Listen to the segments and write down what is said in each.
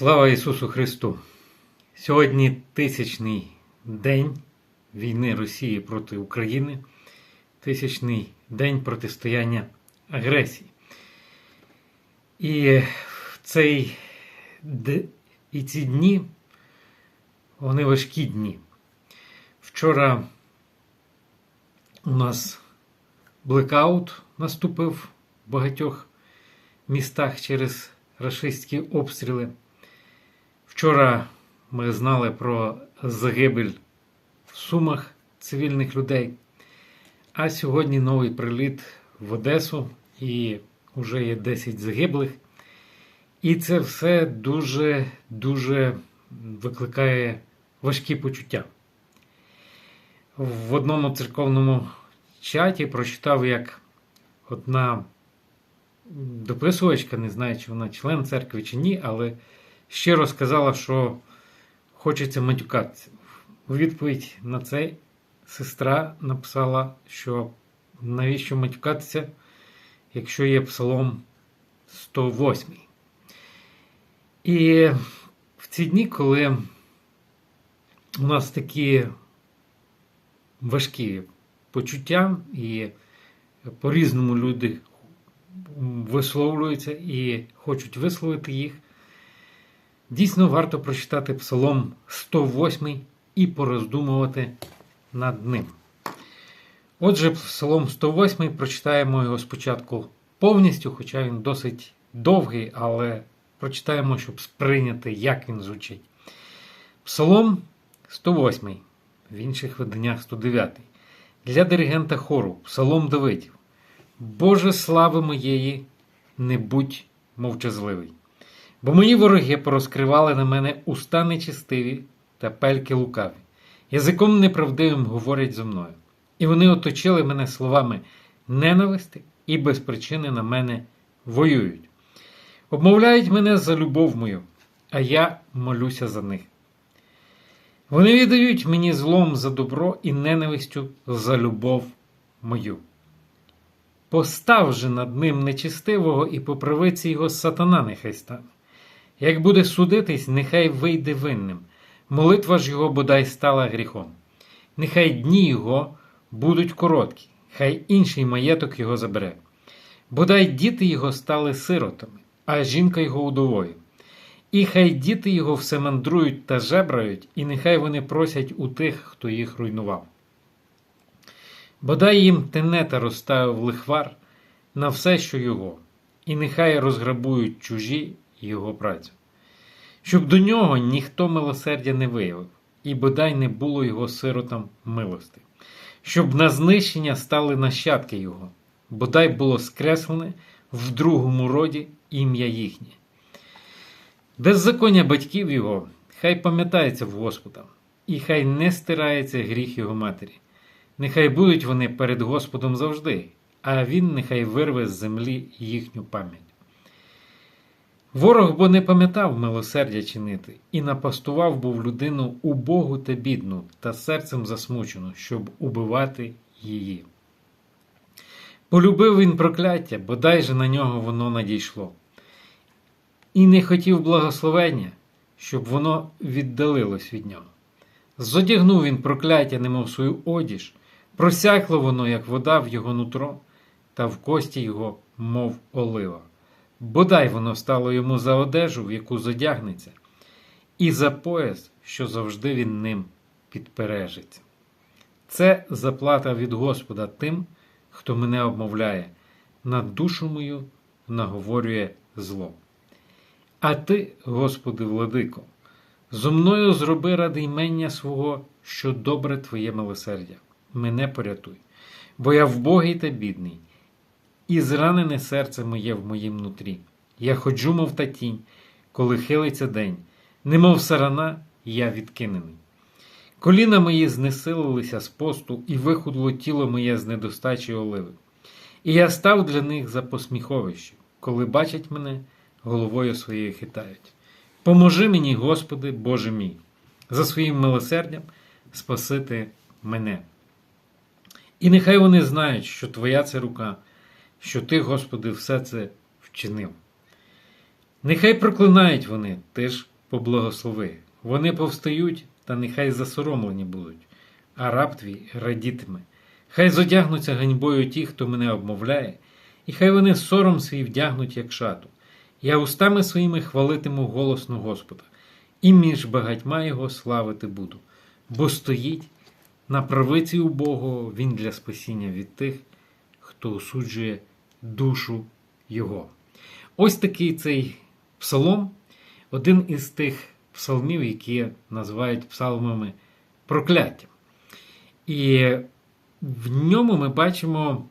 Слава Ісусу Христу! Сьогодні тисячний день війни Росії проти України, тисячний день протистояння агресії. І в цей і ці дні вони важкі дні. Вчора у нас блекаут наступив в багатьох містах через рашистські обстріли. Вчора ми знали про загибель в Сумах цивільних людей. А сьогодні новий приліт в Одесу і вже є 10 загиблих. І це все дуже-дуже викликає важкі почуття. В одному церковному чаті прочитав, як одна дописувачка, не знаю, чи вона член церкви чи ні, але щиро сказала, що хочеться матюкатися. У відповідь на це сестра написала, що навіщо матюкатися, якщо є псалом 108. І в ці дні, коли у нас такі важкі почуття, і по-різному люди висловлюються і хочуть висловити їх, дійсно варто прочитати Псалом 108 і пороздумувати над ним. Отже, Псалом 108 прочитаємо його спочатку повністю, хоча він досить довгий, але прочитаємо, щоб сприйняти, як він звучить. Псалом 108, в інших виданнях 109. Для диригента хору Псалом Давидів. Боже слави моєї, не будь мовчазливий. Бо мої вороги порозкривали на мене уста нечистиві та пельки лукаві. Язиком неправдивим говорять зо мною. І вони оточили мене словами ненависти і без причини на мене воюють. Обмовляють мене за любов мою, а я молюся за них. Вони віддають мені злом за добро і ненавистю за любов мою. Постав же над ним нечистивого і по правиці його сатана нехай стане. Як буде судитись, нехай вийде винним. Молитва ж його бодай стала гріхом. Нехай дні його будуть короткі, хай інший маєток його забере. Бодай діти його стали сиротами, а жінка його удовою. І хай діти його все мандрують та жебрають, і нехай вони просять у тих, хто їх руйнував. Бодай їм тенета розставив лихвар на все, що його, і нехай розграбують чужі його працю. Щоб до нього ніхто милосердя не виявив, і бодай не було його сиротам милости, щоб на знищення стали нащадки його, бодай було скреслене в другому роді ім'я їхнє. Беззаконня батьків його, хай пам'ятається в Господа, і хай не стирається гріх його матері. Нехай будуть вони перед Господом завжди, а він нехай вирве з землі їхню пам'ять. Ворог бо не пам'ятав милосердя чинити, і напастував був людину убогу та бідну, та серцем засмучену, щоб убивати її. Полюбив він прокляття, бодай же на нього воно надійшло. І не хотів благословення, щоб воно віддалилось від нього. Зодягнув він прокляття, немов свою одіж, просякло воно, як вода в його нутро, та в кості його, мов олива. Бодай воно стало йому за одежу, в яку зодягнеться, і за пояс, що завжди він ним підпережиться. Це заплата від Господа тим, хто мене обмовляє, на душу мою наговорює зло. А ти, Господи, владико, зо мною зроби ради ймення свого, що добре Твоє милосердя. Мене порятуй, бо я вбогий та бідний, і зранене серце моє в моїм нутрі. Я ходжу, мов та тінь, коли хилиться день, немов сарана, я відкинений. Коліна мої знесилилися з посту, і вихудло тіло моє з недостачі оливи. І я став для них за посміховище, коли бачать мене, головою своєю хитають. Поможи мені, Господи, Боже мій, за своїм милосердям спасити мене. І нехай вони знають, що Твоя це рука, що Ти, Господи, все це вчинив. Нехай проклинають вони, Ти ж поблагослови. Вони повстають, та нехай засоромлені будуть, а раб твій радітиме. Хай зодягнуться ганьбою ті, хто мене обмовляє, і хай вони сором свій вдягнуть, як шату. Я устами своїми хвалитиму голосно Господа, і між багатьма його славити буду, бо стоїть на правиці у Богу він для спасіння від тих, хто осуджує душу Його. Ось такий цей псалом, один із тих псалмів, які називають псалмами прокляття. І в ньому ми бачимо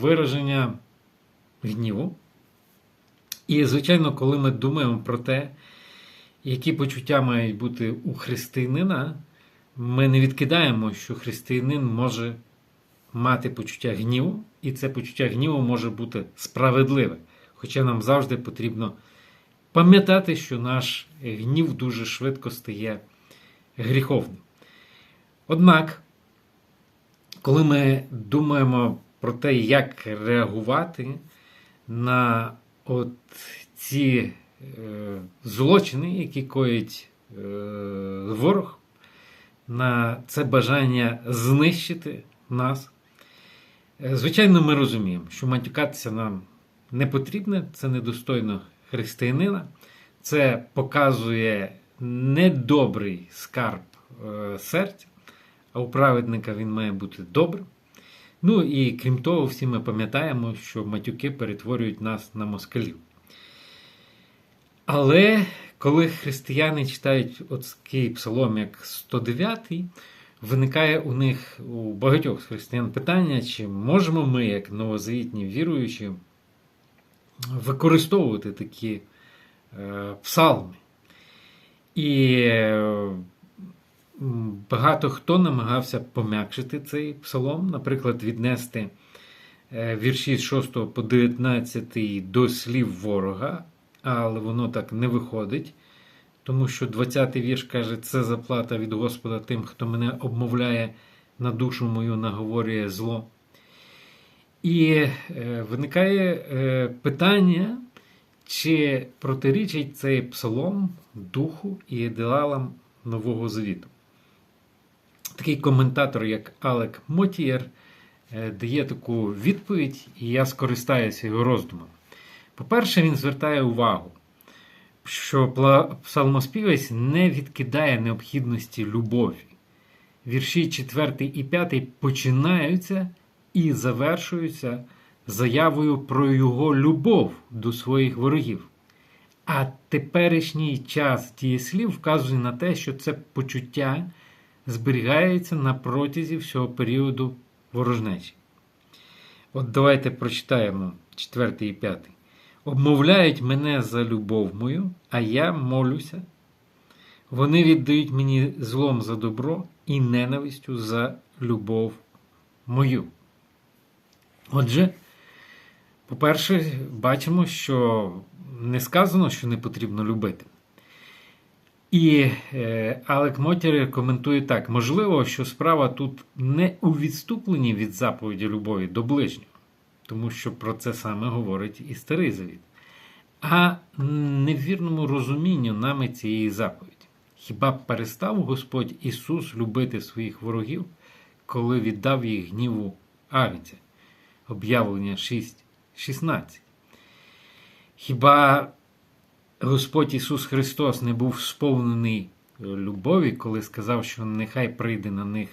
вираження гніву. І, звичайно, коли ми думаємо про те, які почуття мають бути у християнина, ми не відкидаємо, що християнин може мати почуття гніву, і це почуття гніву може бути справедливе. Хоча нам завжди потрібно пам'ятати, що наш гнів дуже швидко стає гріховним. Однак, коли ми думаємо про те, як реагувати на от ці е, злочини, які коїть е, ворог, на це бажання знищити нас, звичайно, ми розуміємо, що матюкатися нам не потрібно, це недостойно християнина, це показує недобрий скарб е, серця, а у праведника він має бути добрим. Ну і крім того, всі ми пам'ятаємо, що матюки перетворюють нас на москалів. Але коли християни читають от псалом, як 109, виникає у них у багатьох християн питання, чи можемо ми, як новозавітні віруючі, використовувати такі е, псалми. І е, багато хто намагався пом'якшити цей псалом, наприклад, віднести е, вірші з 6 по 19 до слів ворога, але воно так не виходить. Тому що 20-й вірш каже, це заплата від Господа тим, хто мене обмовляє на душу мою, наговорює зло. І е, виникає е, питання, чи протирічить цей псалом духу і ідеалам Нового Завіту. Такий коментатор, як Алек Мотієр, е, дає таку відповідь, і я скористаюся його роздумом. По-перше, він звертає увагу, що псалмоспівець не відкидає необхідності любові. Вірші 4 і 5 починаються і завершуються заявою про його любов до своїх ворогів. А теперішній час дієслів вказує на те, що це почуття зберігається на протязі всього періоду ворожнечі. От давайте прочитаємо 4 і 5. Обмовляють мене за любов мою, а я молюся. Вони віддають мені злом за добро і ненавистю за любов мою. Отже, по-перше, бачимо, що не сказано, що не потрібно любити. І е, Алек Мотєр коментує так: можливо, що справа тут не у відступленні від заповіді любові до ближнього, тому що про це саме говорить і Старий Завіт, а невірному розумінню нами цієї заповіді. Хіба перестав Господь Ісус любити своїх ворогів, коли віддав їх гніву Агнця? Об'явлення 6.16. Хіба Господь Ісус Христос не був сповнений любові, коли сказав, що нехай прийде на них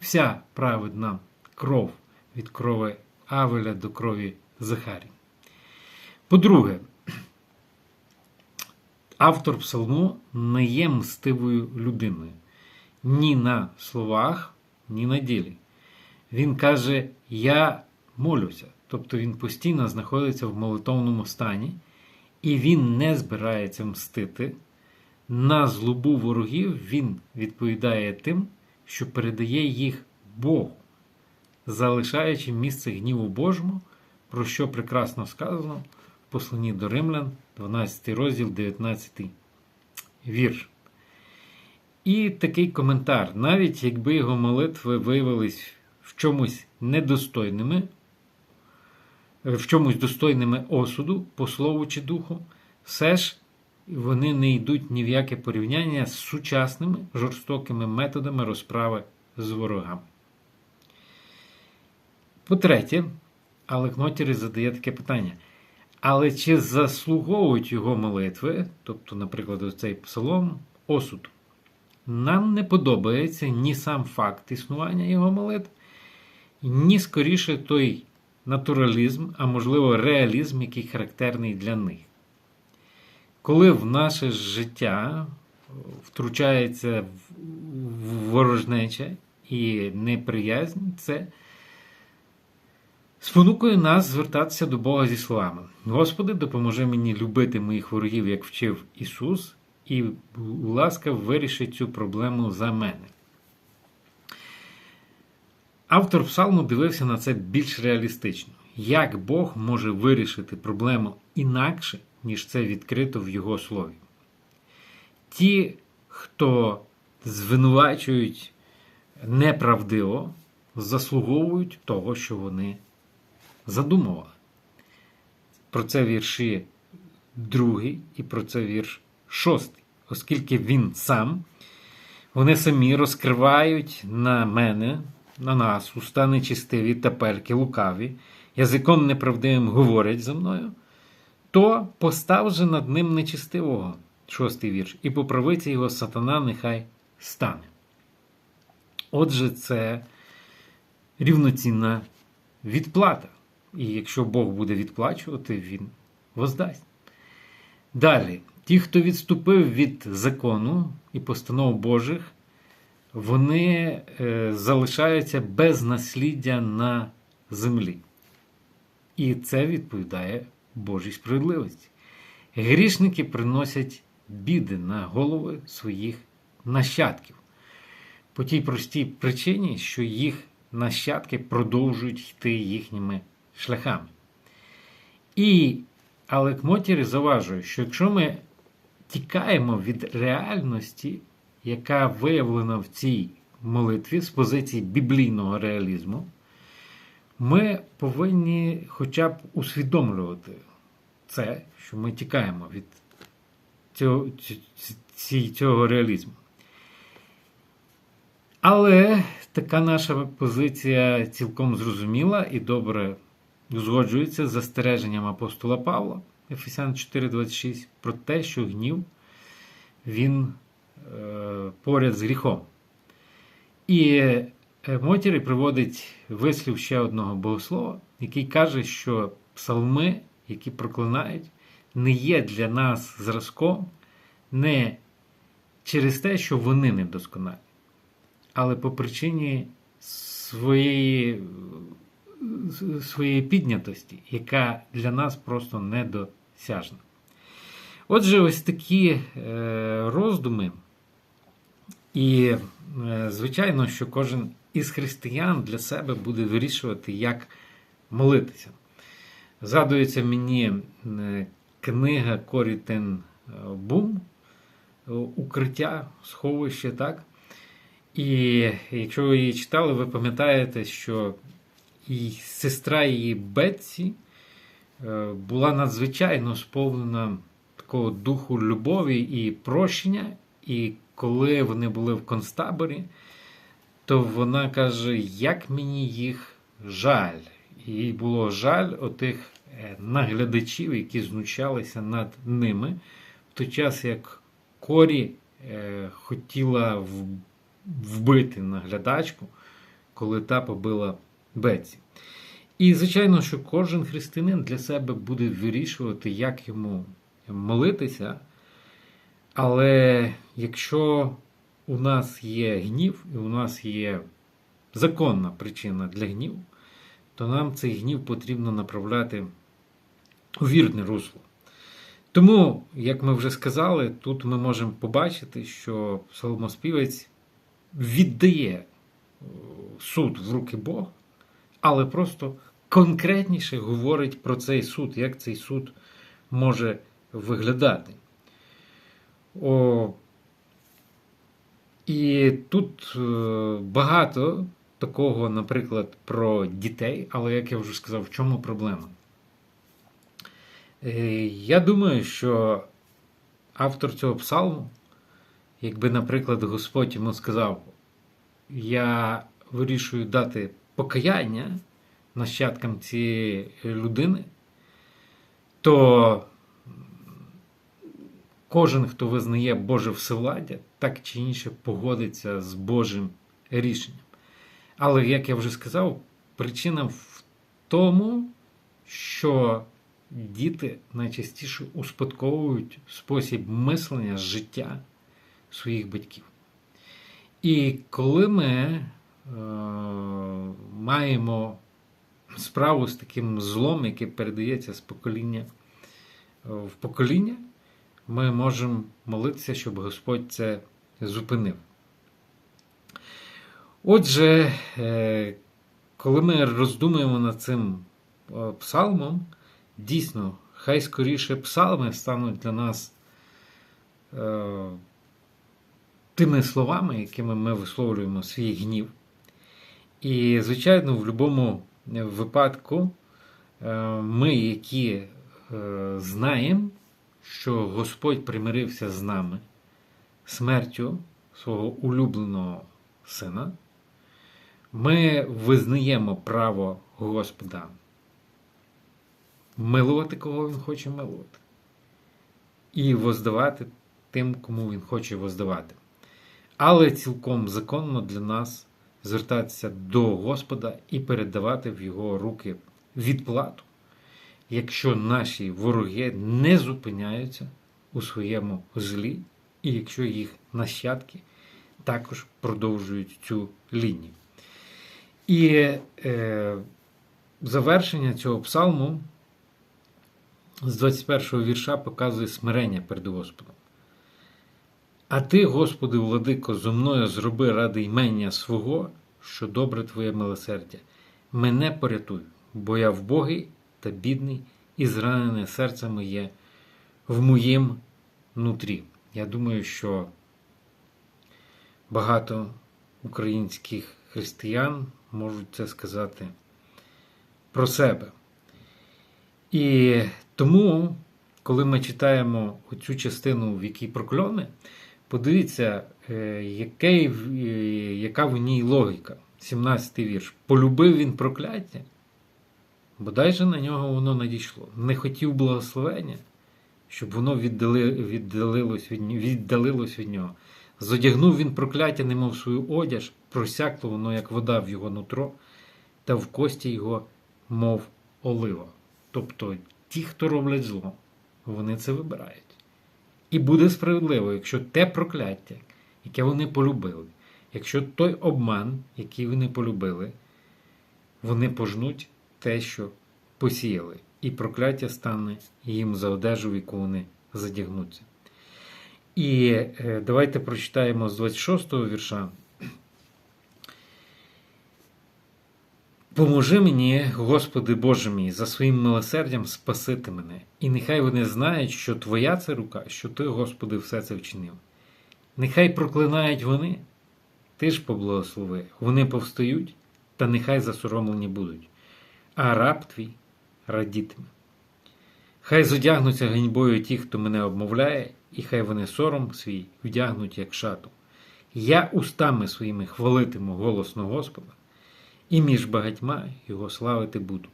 вся праведна кров від крови Авеля до крові Захарі. По-друге, автор псалму не є мстивою людиною ні на словах, ні на ділі. Він каже: Я молюся. Тобто він постійно знаходиться в молитовному стані, і він не збирається мстити. На злобу ворогів він відповідає тим, що передає їх Богу, залишаючи місце гніву Божому, про що прекрасно сказано в посланні до Римлян, 12 розділ, 19 вірш. І такий коментар: навіть якби його молитви виявились в чомусь недостойними, в чомусь достойними осуду, по слову чи духу, все ж вони не йдуть ні в яке порівняння з сучасними жорстокими методами розправи з ворогами. По-третє, Алек Нотірі задає таке питання. Але чи заслуговують його молитви, тобто, наприклад, цей псалом, осуд? Нам не подобається ні сам факт існування його молитв, ні скоріше той натуралізм, а можливо реалізм, який характерний для них. Коли в наше життя втручається ворожнеча і неприязнь, це спонукує нас звертатися до Бога зі словами: Господи, допоможи мені любити моїх ворогів, як вчив Ісус, і, будь ласка, виріши цю проблему за мене. Автор псалму дивився на це більш реалістично. Як Бог може вирішити проблему інакше, ніж це відкрито в Його слові? Ті, хто звинувачують неправдиво, заслуговують того, що вони задумували. Про це вірші другий і про це вірш шостий, оскільки він сам, вони самі розкривають на мене, на нас, уста нечистиві та перки лукаві, язиком неправдивим говорять за мною, то постав же над ним нечистивого, шостий вірш, і по правиці його сатана нехай стане. Отже, це рівноцінна відплата. І якщо Бог буде відплачувати, Він воздасть. Далі, ті, хто відступив від закону і постанов Божих, вони е, залишаються без насліддя на землі. І це відповідає Божій справедливості. Грішники приносять біди на голови своїх нащадків. По тій простій причині, що їх нащадки продовжують йти їхніми шляхами. І Алек Мотірі заважує, що якщо ми тікаємо від реальності, яка виявлена в цій молитві з позиції біблійного реалізму, ми повинні хоча б усвідомлювати це, що ми тікаємо від цього, цього реалізму. Але така наша позиція цілком зрозуміла і добре узгоджується з застереженням апостола Павла, Ефесян 4,26, про те, що гнів він е, поряд з гріхом. І е, Мотірі приводить вислів ще одного богослова, який каже, що псалми, які проклинають, не є для нас зразком не через те, що вони недосконалі, але по причині своєї своєї піднятості, яка для нас просто недосяжна. Отже, ось такі е, роздуми. І, е, звичайно, що кожен із християн для себе буде вирішувати, як молитися. Згадується мені е, книга Корітен Бум, Укриття, сховище, так? І якщо ви її читали, ви пам'ятаєте, що і сестра її Бетсі е, була надзвичайно сповнена такого духу любові і прощення. І коли вони були в концтаборі, то вона каже, як мені їх жаль. Їй було жаль отих е, наглядачів, які знущалися над ними, в той час як Корі е, хотіла вбити наглядачку, коли та побила Беці. І, звичайно, що кожен християнин для себе буде вирішувати, як йому молитися. Але якщо у нас є гнів, і у нас є законна причина для гніву, то нам цей гнів потрібно направляти у вірне русло. Тому, як ми вже сказали, тут ми можемо побачити, що псалмоспівець віддає суд в руки Бога але просто конкретніше говорить про цей суд, як цей суд може виглядати. О, І тут е, багато такого, наприклад, про дітей, але як я вже сказав, в чому проблема? Е, я думаю, що автор цього псалму, якби, наприклад, Господь йому сказав, я вирішую дати покаяння нащадкам цієї людини, то кожен, хто визнає Боже всевладдя, так чи інше погодиться з Божим рішенням. Але, як я вже сказав, причина в тому, що діти найчастіше успадковують спосіб мислення, життя своїх батьків. І коли ми маємо справу з таким злом, який передається з покоління в покоління, ми можемо молитися, щоб Господь це зупинив. Отже, е, коли ми роздумуємо над цим е, псалмом, дійсно, хай скоріше псалми стануть для нас е, тими словами, якими ми висловлюємо свій гнів. І, звичайно, в будь-якому випадку ми, які знаємо, що Господь примирився з нами смертю свого улюбленого сина, ми визнаємо право Господа милувати, кого Він хоче милувати, і воздавати тим, кому Він хоче воздавати. Але цілком законно для нас звертатися до Господа і передавати в Його руки відплату якщо наші вороги не зупиняються у своєму злі, і якщо їх нащадки також продовжують цю лінію. І е, завершення цього псалму з 21 го вірша показує смирення перед Господом. А ти, Господи, владико, зо мною зроби ради ймення свого, що добре Твоє милосердя. Мене порятуй, бо я вбогий та бідний, і зранене серце моє в моїм нутрі. Я думаю, що багато українських християн можуть це сказати про себе. І тому, коли ми читаємо оцю частину, в якій прокльони, подивіться, е, який, е, яка в ній логіка. 17 вірш. Полюбив він прокляття, Бодай же на нього воно надійшло. Не хотів благословення, щоб воно віддали, віддалилось, від, віддалилось від нього. Зодягнув він прокляття, немов свою одяж, просякло воно, як вода в його нутро, та в кості його, мов олива. Тобто ті, хто роблять зло, вони це вибирають. І буде справедливо, якщо те прокляття, яке вони полюбили, якщо той обман, який вони полюбили, вони пожнуть те, що посіяли, і прокляття стане їм за одежу, в яку вони задягнуться. І е, давайте прочитаємо з 26 го вірша. Поможи мені, Господи Боже мій, за своїм милосердям спасити мене, і нехай вони знають, що Твоя це рука, що Ти, Господи, все це вчинив. Нехай проклинають вони, Ти ж поблагослови, вони повстають, та нехай засоромлені будуть а раб твій радітиме. Хай зодягнуться ганьбою ті, хто мене обмовляє, і хай вони сором свій вдягнуть, як шату. Я устами своїми хвалитиму голосно Господа, і між багатьма його славити буду,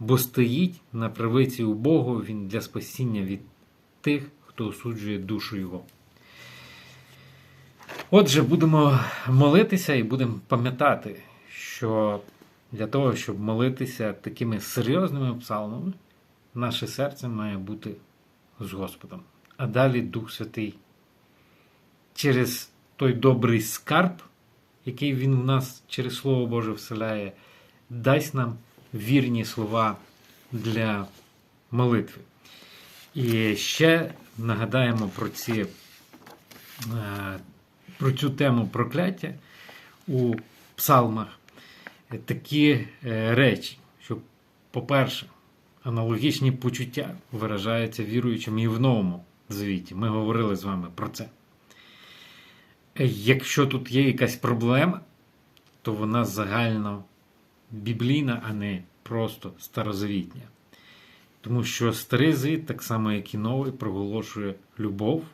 бо стоїть на правиці у Богу він для спасіння від тих, хто осуджує душу Його. Отже, будемо молитися і будемо пам'ятати, що для того, щоб молитися такими серйозними псалмами, наше серце має бути з Господом. А далі Дух Святий через той добрий скарб, який Він в нас через Слово Боже вселяє, дасть нам вірні слова для молитви. І ще нагадаємо про ці, е, про цю тему прокляття у псалмах такі е, речі, що, по-перше, аналогічні почуття виражаються віруючим і в новому звіті. Ми говорили з вами про це. Якщо тут є якась проблема, то вона загально біблійна, а не просто старозавітня. Тому що старий звіт, так само як і новий, проголошує любов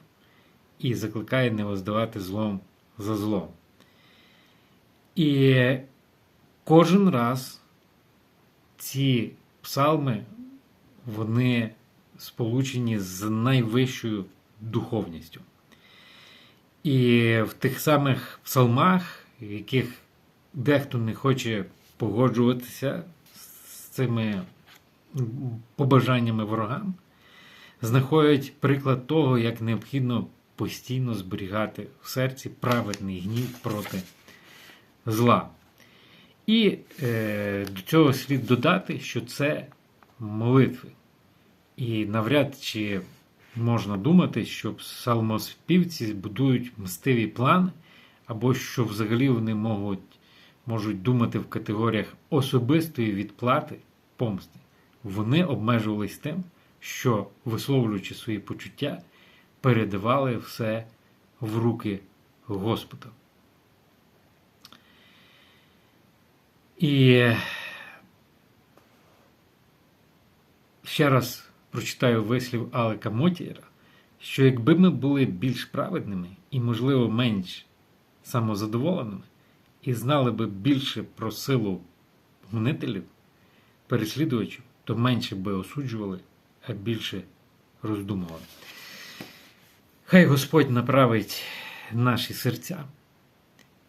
і закликає не воздавати злом за злом. І кожен раз ці псалми вони сполучені з найвищою духовністю. І в тих самих псалмах, в яких дехто не хоче погоджуватися з цими побажаннями ворогам, знаходять приклад того, як необхідно постійно зберігати в серці праведний гнів проти зла. І е, до цього слід додати, що це молитви. І навряд чи можна думати, що псалмоспівці будують мстиві плани, або що взагалі вони можуть, можуть думати в категоріях особистої відплати помсти. Вони обмежувались тим, що, висловлюючи свої почуття, передавали все в руки Господа. І ще раз прочитаю вислів Алека Мотієра, що якби ми були більш праведними і, можливо, менш самозадоволеними, і знали би більше про силу гонителів, переслідувачів, то менше би осуджували, а більше роздумували. Хай Господь направить наші серця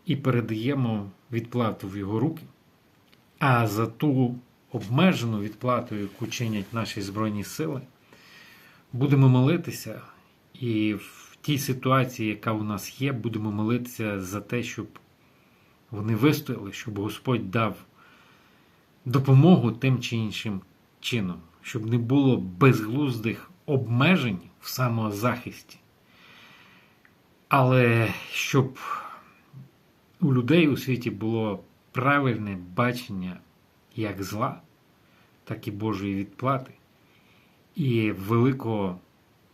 і передаємо відплату в Його руки, а за ту обмежену відплату, яку чинять наші Збройні Сили, будемо молитися, і в тій ситуації, яка у нас є, будемо молитися за те, щоб вони вистояли, щоб Господь дав допомогу тим чи іншим чином, щоб не було безглуздих обмежень в самозахисті. Але щоб у людей у світі було правильне бачення як зла, так і Божої відплати, і великого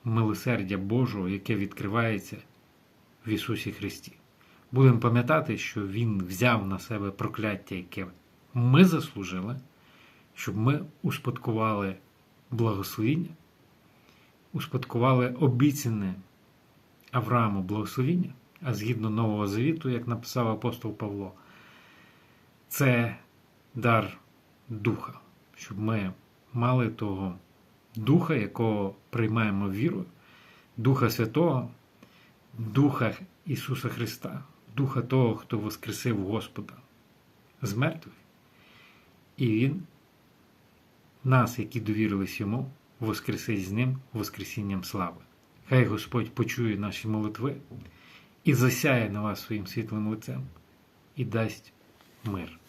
милосердя Божого, яке відкривається в Ісусі Христі. Будемо пам'ятати, що Він взяв на себе прокляття, яке ми заслужили, щоб ми успадкували благословіння, успадкували обіцяне Аврааму благословіння, а згідно Нового Завіту, як написав апостол Павло, це дар Духа, щоб ми мали того Духа, якого приймаємо вірою, Духа Святого, Духа Ісуса Христа, Духа того, хто воскресив Господа з мертвих. І Він, нас, які довірились Йому, воскресить з Ним Воскресінням слави. Хай Господь почує наші молитви і засяє на вас своїм світлим лицем і дасть мир.